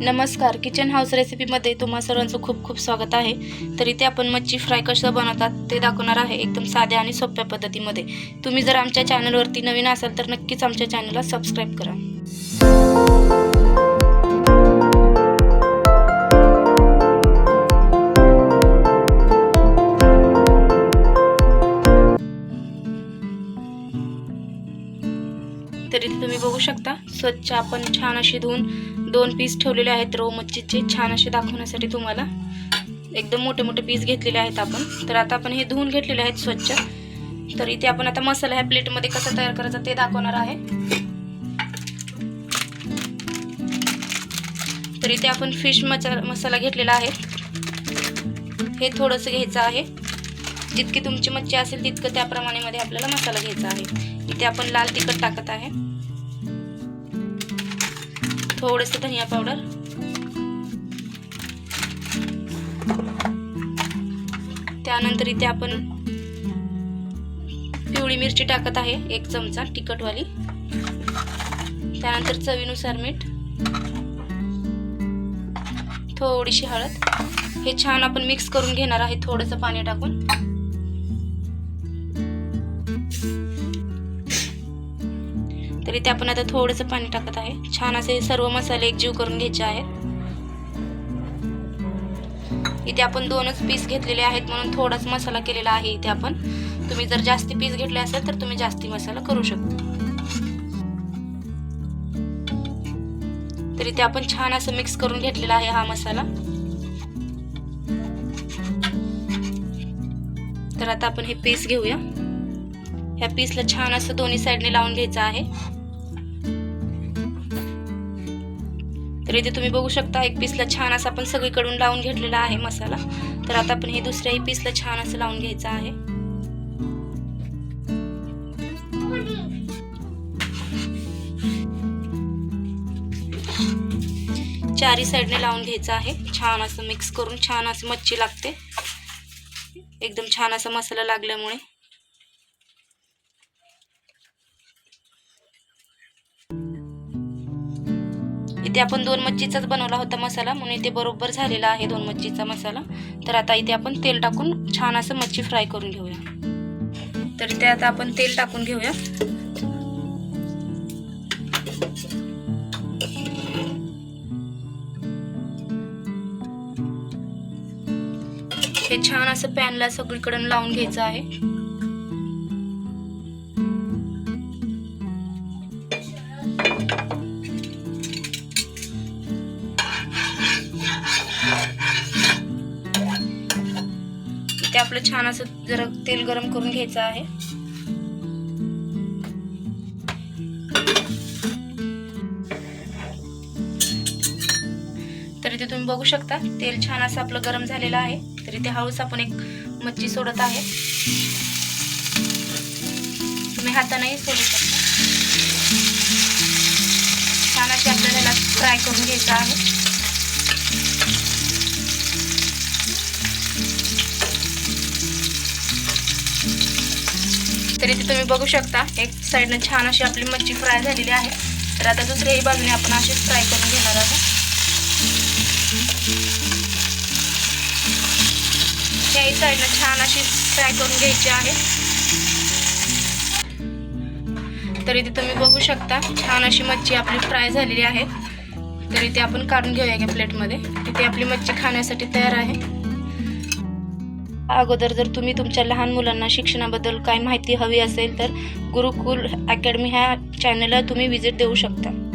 नमस्कार. Kitchen house रेसिपीमध्ये तुम्हा सर्वांचं खूप खूप स्वागत आहे. तर इथे आपण मच्छी फ्राय कसं बनवतात ते दाखवणार आहे एकदम साध्या आणि सोप्या पद्धतीमध्ये. तुम्ही जर आमच्या चॅनलवरती नवीन असाल तर नक्कीच आमच्या चॅनलला सबस्क्राईब करा. तर इथे तुम्ही बघू शकता स्वच्छ आपण छान अशी धुवून दोन पीस ठेवलेले आहेत. रो मच्छीचे छान असे दाखवण्यासाठी तुम्हाला एकदम मोठे मोठे पीस घेतलेले आहेत आपण. तर आता आपण हे धुवून घेतलेले आहेत स्वच्छ. तर इथे आपण आता मसाला ह्या प्लेटमध्ये कसा तयार करायचा ते दाखवणार आहे. तर इथे आपण फिश मसाला घेतलेला आहे. हे थोडंसं घ्यायचं आहे. जितकी तुमची मच्छी असेल तितकं त्याप्रमाणे मध्ये आपल्याला मसाला घ्यायचा आहे. इथे आपण लाल तिखट टाकत आहे. थोडस धनिया पावडर. त्यानंतर इथे आपण पिवळी मिरची टाकत आहे एक चमचा तिखटवाली. त्यानंतर चवीनुसार मीठ. थोडीशी हळद. हे छान आपण मिक्स करून घेणार आहे थोडंसं पाणी टाकून. तर इथे आपण आता थोडंसं पाणी टाकत आहे. छान असे सर्व मसाले एकजीव करून घ्यायचे आहेत. इथे आपण दोनच पीस घेतलेले आहेत म्हणून थोडाच मसाला केलेला आहे इथे आपण. तुम्ही जर जास्ती पीस घेतले असेल तर तुम्ही जास्ती मसाला करू शकता. तर इथे आपण छान असं मिक्स करून घेतलेला आहे हा मसाला. तर आता आपण हे पीस घेऊया. ह्या पीसला छान असं दोन्ही साईडने लावून घ्यायचं आहे. तर इथे तुम्ही बघू शकता एक पीसला छान असा आपण सगळीकडून लावून घेतलेला आहे मसाला. तर आता आपण हे दुसऱ्याही पीसला छान असं लावून घ्यायचं आहे. चारी साईडने लावून घ्यायचं आहे. छान असं मिक्स करून छान असं मच्छी लागते. एकदम छान असा मसाला लागल्यामुळे. इथे आपण दोन मच्छीचाच बनवला होता मसाला म्हणून इथे बरोबर झालेला आहे दोन मच्छीचा मसाला. तर आता इथे आपण तेल टाकून छान असं मच्छी फ्राय करून घेऊया. तर इथे आता आपण तेल टाकून घेऊया. हे छान असं पॅनला सगळीकडून लावून घ्यायचं आहे. ते आपलं छान असं जरा तेल गरम करून घ्यायचं आहे. तर इथे तुम्ही बघू शकता तेल छान असं आपलं गरम झालेलं आहे. तर इथे हळूच आपण एक मच्छी सोडत आहे. तुम्ही हातानेही सोडू शकता. छान अशी आपल्याला फ्राय करून घ्यायचं आहे. तर इथे तुम्ही बघू शकता. एक साईडनं छान अशी आपली मच्छी फ्राय झालेली आहे. तर आता दुसऱ्याही बाजूने आपण अशीच फ्राय करून घेणार आहोत. याही साईडनं छान अशी फ्राय करून घ्यायची आहे. तर इथे तुम्ही बघू शकता छान अशी मच्छी आपली फ्राय झालेली आहे. तर इथे आपण काढून घेऊया एका प्लेटमध्ये इथे आपली मच्छी खाण्यासाठी तयार आहे. अगोदर जर तुम्ही तुमच्या लहान मुलांना शिक्षणाबद्दल काय माहिती हवी असेल तर गुरुकुल अकॅडमी ह्या चॅनलला तुम्ही विजिट देऊ शकता.